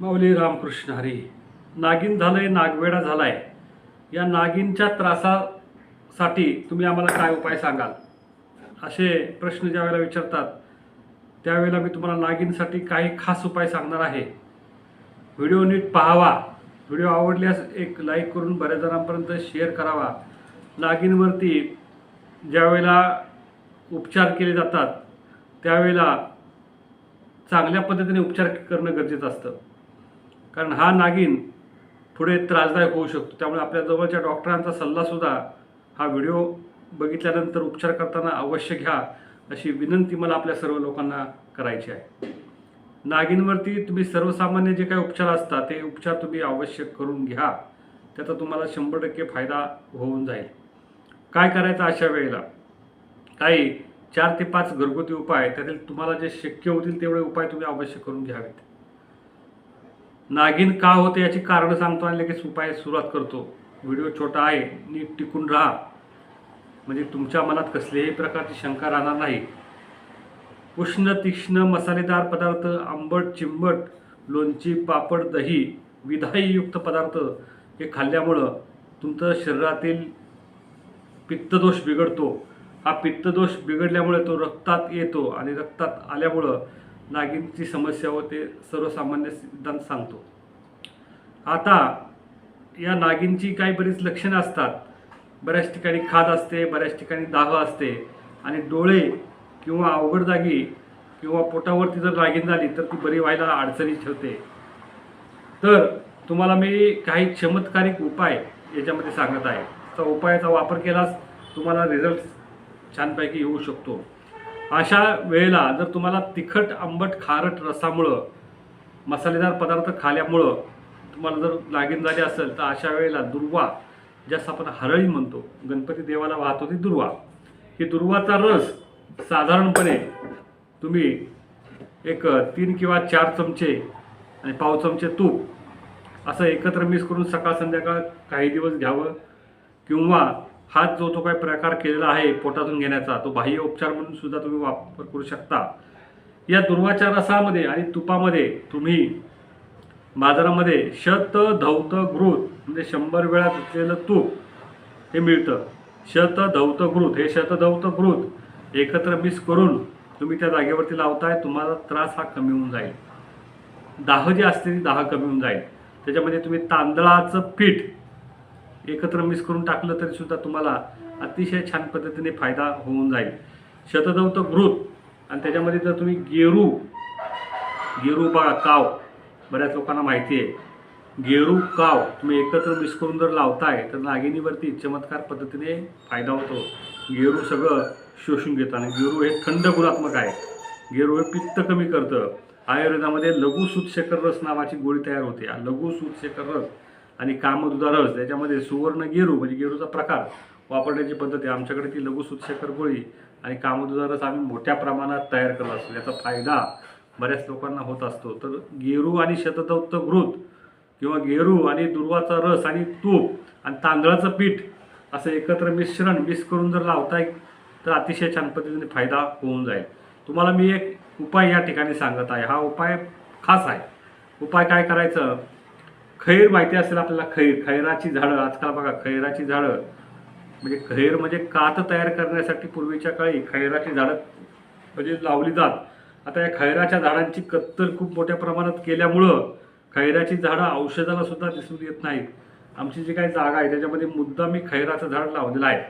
माऊली रामकृष्ण हरी. नागिन झालंय नागवेडा झालाय. या नागिनच्या त्रासासाठी तुम्ही आम्हाला काय उपाय सांगाल? असे प्रश्न ज्या वेळेला विचारतात त्यावेळेला मी तुम्हाला नागिनसाठी काही खास उपाय सांगणार आहे. व्हिडिओ नीट पाहावा. व्हिडिओ आवडल्यास एक लाईक करून बऱ्याच जणांपर्यंत शेअर करावा. नागिनवरती ज्यावेळेला उपचार केले जातात त्यावेळेला चांगल्या पद्धतीने उपचार करणं गरजेचं असतं. कारण हा नागिन पुढे त्रासदायक होऊ शकतो. त्यामुळे आपल्या जवळच्या डॉक्टरांचा सल्लासुद्धा हा व्हिडिओ बघितल्यानंतर उपचार करताना अवश्य घ्या अशी विनंती मला आपल्या सर्व लोकांना करायची आहे. नागिनवरती तुम्ही सर्वसामान्य जे काही उपचार असतात ते उपचार तुम्ही अवश्य करून घ्या. त्याचा तुम्हाला शंभर टक्के फायदा होऊन जाईल. काय करायचं अशा वेळेला? काही चार ते पाच घरगुती उपाय त्यातील तुम्हाला जे शक्य होतील तेवढे उपाय तुम्ही अवश्य करून घ्यावेत. नागिन का होते याची कारणं सांगतो आणि लगेच उपाय सुरुवात करतो. व्हिडिओ छोटा आहे नीट टिकून राहा. म्हणजे तुमच्या मनात कसल्याही प्रकारची शंका राहणार नाही. उष्ण तीक्ष्ण मसालेदार पदार्थ आंबट चिंबट लोणची पापड दही विधाईयुक्त पदार्थ हे खाल्ल्यामुळं तुमचं शरीरातील पित्तदोष बिघडतो. हा पित्तदोष बिघडल्यामुळे तो रक्तात येतो आणि रक्तात आल्यामुळं नागिनची समस्या ते सर्वसामान्य सिद्धांत सांगतो. आता या नागिनची काही बरीच लक्षणं असतात. बऱ्याच ठिकाणी खाद असते बऱ्याच ठिकाणी दाह असते आणि डोळे किंवा अवघड जागी किंवा पोटावरती जर नागिन झाली तर ती बरी व्हायला अडचणी ठेवते तर तुम्हाला मी काही चमत्कारिक उपाय याच्यामध्ये सांगत आहे. त्या उपायाचा वापर केलास तुम्हाला रिझल्ट छानपैकी येऊ शकतो. अशा वेळेला जर तुम्हाला तिखट आंबट खारट रसामुळं मसालेदार पदार्थ खाल्यामुळं तुम्हाला जर लागीन झाली असेल तर अशा वेळेला दुर्वा ज्यास आपण हरळी म्हणतो गणपती देवाला वाहतो ती दुर्वा. ही दुर्वाचा रस साधारणपणे तुम्ही एक तीन किंवा चार चमचे आणि पाव चमचे तूप असं एकत्र मिक्स करून सकाळ संध्याकाळ काही दिवस घ्यावं किंवा हा जो तो काही प्रकार केलेला आहे पोटातून घेण्याचा तो बाह्य उपचार म्हणून सुद्धा तुम्ही वापर करू शकता. या दुर्वाच्या रसामध्ये आणि तुपामध्ये तुम्ही बाजारामध्ये शत धौत घृत म्हणजे शंभर वेळा धुतलेलं तूप हे मिळतं. शत धौत घृत हे शत धौत घृत एकत्र मिक्स करून तुम्ही त्या जागेवरती लावताय तुम्हाला त्रास हा कमी होऊन जाईल. दाह जी असते ती दाह कमी होऊन जाईल. त्याच्यामध्ये तुम्ही तांदळाचं पीठ एकत्र मिक्स करून टाकलं तरी सुद्धा तुम्हाला अतिशय छान पद्धतीने फायदा होऊन जाईल. शतदौत घृत आणि त्याच्यामध्ये जर तुम्ही गेरू गेरू बा काव बऱ्याच लोकांना माहिती आहे. गेरू काव तुम्ही एकत्र मिक्स करून जर लावताय तर नागिनीवरती चमत्कार पद्धतीने फायदा होतो. गेरू सगळं शोषून घेतं आणि गेरू हे थंड गुणात्मक आहे. गेरू हे पित्त कमी करतं. आयुर्वेदामध्ये लघु सूतशेखर रस नावाची गोळी तयार होते. हा लघु सूतशेखर रस आणि कामदुधा रस त्याच्यामध्ये सुवर्ण गेरू म्हणजे गेरूचा प्रकार वापरण्याची पद्धत आहे. आमच्याकडे ती लघुसुतशेखर गोळी आणि कामदुधा रस आम्ही मोठ्या प्रमाणात तयार करत असतो. याचा फायदा बऱ्याच लोकांना होत असतो. तर गेरू आणि शतदौत घृत किंवा गेरू आणि दुर्वाचा रस आणि तूप आणि तांदळाचं पीठ असं एकत्र मिश्रण मिक्स करून जर लावताय तर अतिशय छान पद्धतीने फायदा होऊन जाईल. तुम्हाला मी एक उपाय या ठिकाणी सांगत आहे. हा उपाय खास आहे. उपाय काय करायचं? खैर माहिती असेल आपल्याला खैर खैराची झाडं. आजकाल बघा खैराची झाडं म्हणजे खैर म्हणजे कात तयार करण्यासाठी पूर्वीच्या काळी खैराची झाडं म्हणजे लावली जात. आता या खैराच्या झाडांची कत्तल खूप मोठ्या प्रमाणात केल्यामुळं खैराची झाडं औषधाला सुद्धा दिसून येत नाहीत. आमची जी काही जागा आहे त्याच्यामध्ये मुद्दा मी खैराचं झाड लावलेलं आहे.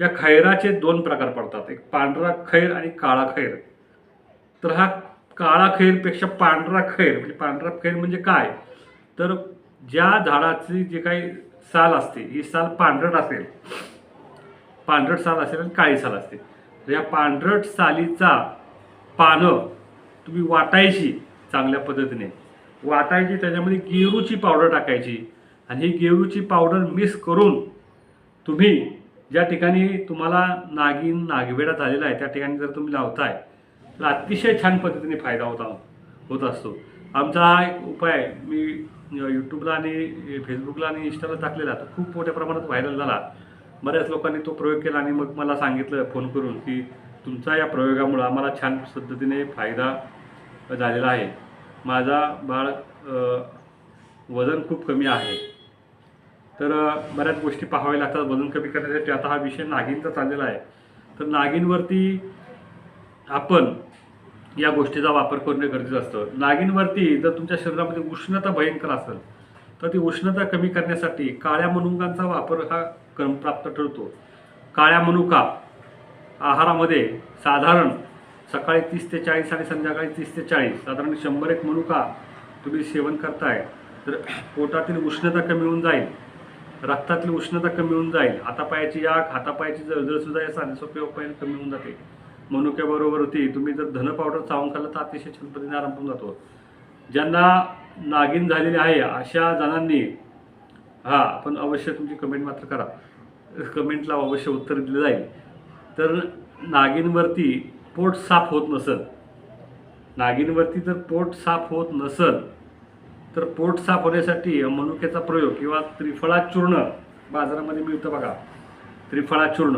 या खैराचे दोन प्रकार पडतात. एक पांढरा खैर आणि काळा खैर. तर हा काळा खैरपेक्षा पांढरा खैर म्हणजे पांढरा खैर म्हणजे काय? तर ज्या झाडाची जे काही साल असते ही साल पांढरट असेल. पांढरट साल असेल आणि काळी साल असते. तर या पांढरट सालीचा पानं तुम्ही वाटायची चांगल्या पद्धतीने. वाटायची त्याच्यामध्ये गेरूची पावडर टाकायची. आणि ही गेरूची पावडर मिक्स करून तुम्ही ज्या ठिकाणी तुम्हाला नागिन नागवेडा झालेला आहे त्या ठिकाणी जर तुम्ही लावताय तर अतिशय छान पद्धतीने फायदा होता होत असतो. आमचा हा एक उपाय मी यूट्यूबला आणि फेसबुकला आणि इंस्टाला टाकलेला. तो खूप मोठ्या प्रमाणात व्हायरल झाला. बऱ्याच लोकांनी तो प्रयोग केला आणि मग मला सांगितलं फोन करून की तुमचा या प्रयोगामुळं आम्हाला छान पद्धतीने फायदा झालेला आहे. माझा बाळ वजन खूप कमी आहे. तर बऱ्याच गोष्टी पाहाव्या लागतात. वजन कमी करण्यासाठी आता हा विषय नागिनचा चाललेला आहे. तर नागिनवरती आपण या गोष्टीचा वापर करणे गरजेचं असतं. नागिनवरती जर तुमच्या शरीरामध्ये उष्णता भयंकर असेल तर ती उष्णता कमी करण्यासाठी काळ्या मनुकांचा वापर हा क्रमप्राप्त ठरतो. काळ्या मनुका आहारामध्ये साधारण सकाळी तीस ते चाळीस आणि संध्याकाळी तीस ते चाळीस साधारण शंभर एक मनुका तुम्ही सेवन करताय तर पोटातील उष्णता कमी होऊन जाईल रक्तातील उष्णता कमी होऊन जाईल हातापायाची याक हातापायाची जळजळसुद्धा या साधे सोपे उपायाने कमी होऊन जाते. मनुक्याबरोबर होती. तुम्ही जर धन पावडर चावून खाल्लं तर अतिशय छान पद्धतीने आराम होऊन जातो. ज्यांना नागिन झालेली आहे अशा जणांनी हां आपण अवश्य तुमची कमेंट मात्र करा. कमेंटला अवश्य उत्तर दिलं जाईल. तर नागिनवरती पोट साफ होत नसल नागिनवरती जर पोट साफ होत नसल तर पोट साफ होण्यासाठी मनुक्याचा प्रयोग किंवा त्रिफळा चूर्ण बाजारामध्ये मिळतं बघा. त्रिफळा चूर्ण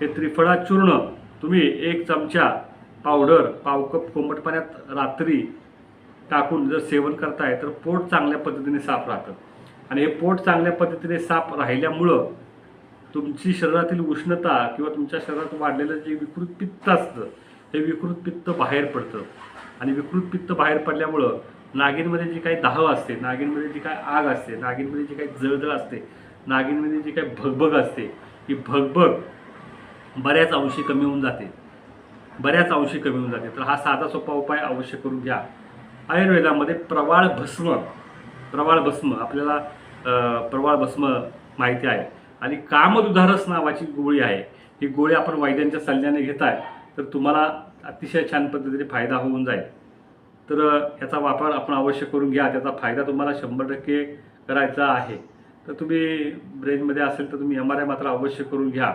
हे त्रिफळा चूर्ण तुम्ही एक चमचा पावडर पाव कप कोमट पाण्यात रात्री टाकून जर सेवन करताय तर पोट चांगल्या पद्धतीने साफ राहतं. आणि हे पोट चांगल्या पद्धतीने साफ राहिल्यामुळं तुमची शरीरातील उष्णता किंवा तुमच्या शरीरात वाढलेलं जे विकृत पित्त असतं हे विकृत पित्त बाहेर पडतं. आणि विकृत पित्त बाहेर पडल्यामुळं नागिनमध्ये जी काही दाह असते नागिनमध्ये जी काही आग असते नागिनमध्ये जी काही जळजळ असते नागिनमध्ये जी काही भगभग असते ही भगभग बऱ्याच अंशी कमी होऊन जाते. बऱ्याच अंशी कमी होऊन जाते. तर हा साधा सोपा उपाय अवश्य करून घ्या. आयुर्वेदामध्ये प्रवाळ भस्म प्रवाळ भस्म आपल्याला प्रवाळ भस्म माहिती आहे. आणि कामदुधारस नावाची गोळी आहे. ही गोळी आपण वैद्यांच्या सल्ल्याने घेताय तर तुम्हाला अतिशय छान पद्धतीने फायदा होऊन जाईल. तर याचा वापर आपण अवश्य करून घ्या. त्याचा फायदा तुम्हाला शंभर टक्के करायचा आहे. तर तुम्ही ब्रेनमध्ये असेल तर तुम्ही एम आर आय मात्र अवश्य करून घ्या.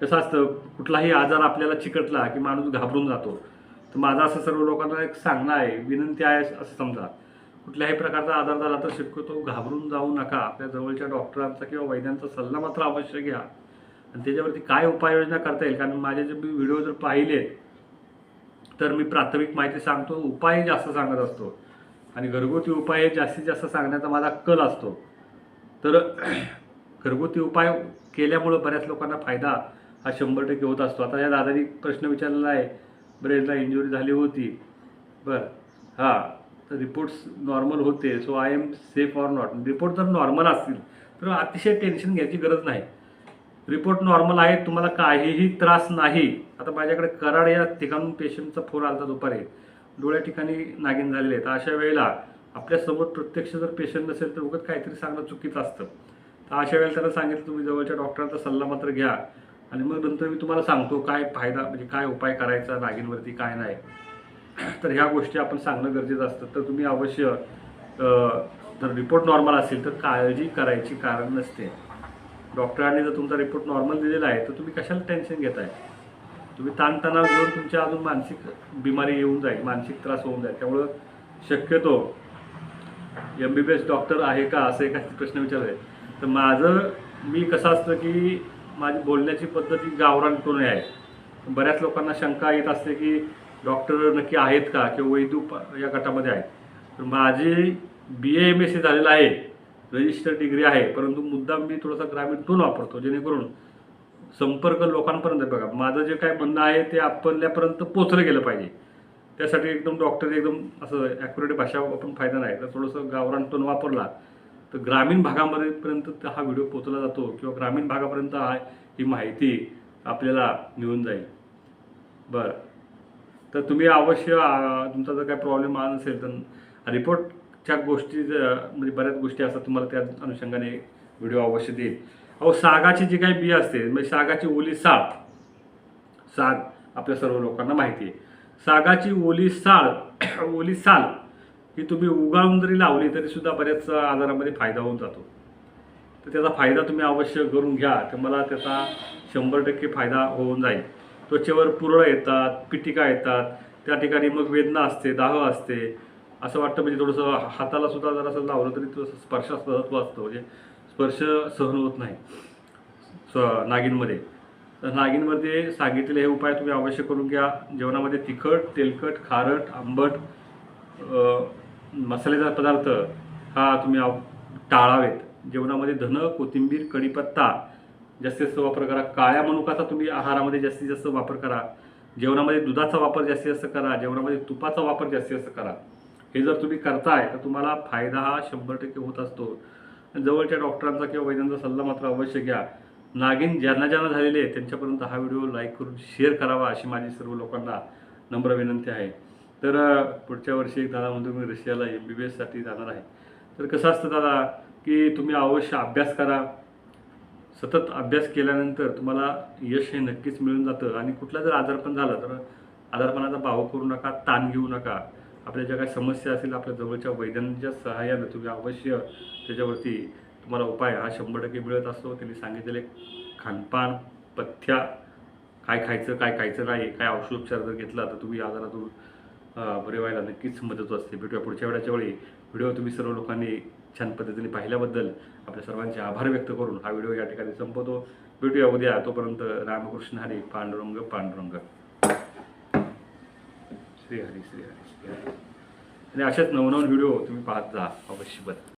कसं असतं कुठलाही आजार आपल्याला चिकटला की माणूस घाबरून जातो. तर माझं असं सर्व लोकांना एक सांगणं आहे विनंती आहे असं समजा. कुठल्याही प्रकारचा आजार झाला तर शक्यतो घाबरून जाऊ नका. आपल्या जवळच्या डॉक्टरांचा किंवा वैद्यांचा सल्ला मात्र अवश्य घ्या. आणि त्याच्यावरती काय उपाययोजना करता येईल? कारण माझे जे मी व्हिडिओ जर पाहिले तर मी प्राथमिक माहिती सांगतो उपाय जास्त सांगत असतो. आणि घरगुती उपाय जास्तीत जास्त सांगण्याचा माझा कल असतो. तर घरगुती उपाय केल्यामुळं बऱ्याच लोकांना फायदा हा शंभर टक्के होत असतो. आता या दादानी प्रश्न विचारलेला आहे. ब्रेनला इंजुरी झाली होती. बरं. हां. तर रिपोर्ट्स नॉर्मल होते. So I am safe or not report जर नॉर्मल असतील तर अतिशय टेन्शन घ्यायची गरज नाही. रिपोर्ट नॉर्मल आहे तुम्हाला काहीही त्रास नाही. आता माझ्याकडे कराड या ठिकाणून पेशंटचा फोन आला दुपारी. डोळ्या ठिकाणी नागिन झालेले आहेत. अशा वेळेला आपल्यासमोर प्रत्यक्ष जर पेशंट नसेल तर उगत काहीतरी सांगणं चुकीचं असतं. अशा वेळेला त्यांना सांगितलं तुम्ही जवळच्या डॉक्टरांचा सल्ला मात्र घ्या. आणि मग नंतर मी तुम्हाला सांगतो काय फायदा म्हणजे काय उपाय करायचा नागिनवरती काय नाही. तर ह्या गोष्टी आपण सांगणं गरजेचं असतं. तर तुम्ही अवश्य जर रिपोर्ट नॉर्मल असेल तर काळजी करायची कारण नसते. डॉक्टरांनी जर तुमचा रिपोर्ट नॉर्मल दिलेला आहे तर तुम्ही कशाला टेन्शन घेताय? तुम्ही ताणतणाव घेऊन तुमच्या अजून मानसिक बिमारी येऊन जाईल मानसिक त्रास होऊन जाईल. त्यामुळं शक्यतो M B B S doctor आहे का असं एखादा प्रश्न विचारलाय तर माझं मी कसं असतं की माझी बोलण्याची पद्धत ही गावरान टोन आहे. बऱ्याच लोकांना शंका येत असते की डॉक्टर नक्की आहेत का किंवा वैद्य या गटामध्ये आहेत. तर माझी B A M S C झालेलं आहे रजिस्टर डिग्री आहे परंतु मुद्दाम मी थोडासा ग्रामीण टोन वापरतो जेणेकरून संपर्क लोकांपर्यंत बघा. माझं जे काय म्हणणं आहे ते आपल्यापर्यंत पोचलं गेलं पाहिजे. त्यासाठी एकदम डॉक्टर एकदम असं ॲक्युरेट भाषा वापरून फायदा नाही. तर थोडंसं गावरान टोन वापरला. तर ग्रामीण भागामध्ये पर्यंत हा व्हिडिओ पोचला जातो किंवा ग्रामीण भागापर्यंत हा ही माहिती आपल्याला मिळून जाईल. बरं. तर तुम्ही अवश्य तुमचा जर काही प्रॉब्लेम आला नसेल तर रिपोर्टच्या गोष्टी म्हणजे बऱ्याच गोष्टी असतात तुम्हाला त्या अनुषंगाने व्हिडिओ अवश्य देईल. अहो सागाची जी काही बी असते म्हणजे सागाची ओली साळ साग आपल्या सर्व लोकांना माहिती आहे. सागाची ओली साळ ओली साल ही तुम्ही उगाळून जरी लावली तरीसुद्धा बऱ्याच आजारामध्ये फायदा होऊन जातो. तर त्याचा फायदा तुम्ही अवश्य करून घ्या. तर मला त्याचा शंभर टक्के फायदा होऊन जाईल. त्वचेवर पुरळ येतात पिटिका येतात. त्या ठिकाणी मग वेदना असते दाह असते. असं वाटतं म्हणजे थोडंसं हाताला सुद्धा जर असं लावलं तरी थोडंसं स्पर्श सहत्व असतं. म्हणजे स्पर्श सहन होत नाही. स नागिनमध्ये तर नागिनमध्ये सांगितलेले हे उपाय तुम्ही अवश्य करून घ्या. जेवणामध्ये तिखट तेलकट खारट आंबट मसालेदार पदार्थ हा तुम्ही आव- टाळावेत. जेवणामध्ये धन कोथिंबीर कढीपत्ता जास्तीत जास्त वापर करा. काळ्या मनुकाचा तुम्ही आहारामध्ये जास्तीत जास्त वापर करा. जेवणामध्ये दुधाचा वापर जास्तीत जास्त करा. जेवणामध्ये तुपाचा वापर जास्तीत जास्त करा. हे जर तुम्ही करताय तर तुम्हाला फायदा हा शंभर टक्के होत असतो. जवळच्या डॉक्टरांचा किंवा वैद्यांचा सल्ला मात्र अवश्य घ्या. नागिन ज्यांना ज्यांना झालेले आहे त्यांच्यापर्यंत हा व्हिडिओ लाईक करून शेअर करावा अशी माझी सर्व लोकांना नम्र विनंती आहे. तर पुढच्या वर्षी एक दादा म्हणतो मी रशियाला एम बी बी एससाठी जाणार आहे. तर कसं असतं दादा की तुम्ही अवश्य अभ्यास करा. सतत अभ्यास केल्यानंतर तुम्हाला यश हे नक्कीच मिळून जातं. आणि कुठला जर आजारपण झाला तर आजारपणाचा भाव करू नका ताण घेऊ नका. आपल्या ज्या काही समस्या असेल आपल्या जवळच्या वैद्यांच्या सहाय्यानं तुम्ही अवश्य त्याच्यावरती तुम्हाला उपाय हा शंभर टक्के मिळत असतो. त्यांनी सांगितलेले खानपान पथ्या काय खायचं काय खायचं नाही काय औषधोपचार जर घेतला तर तुम्ही आजारातून बरे व्हायला नक्कीच मदत असते भेटूया पुढच्या वेळेच्या वेळी. व्हिडिओ तुम्ही सर्व लोकांनी छान पद्धतीने पाहिल्याबद्दल आपल्या सर्वांचे आभार व्यक्त करून हा व्हिडिओ या ठिकाणी संपवतो. भेटूया उद्या. तोपर्यंत रामकृष्ण हरी पांडुरंग पांडुरंग. श्री हरी श्री हरी. श्री हरी आणि अशाच नवनवन व्हिडिओ तुम्ही पाहत जा. अवश्य बरं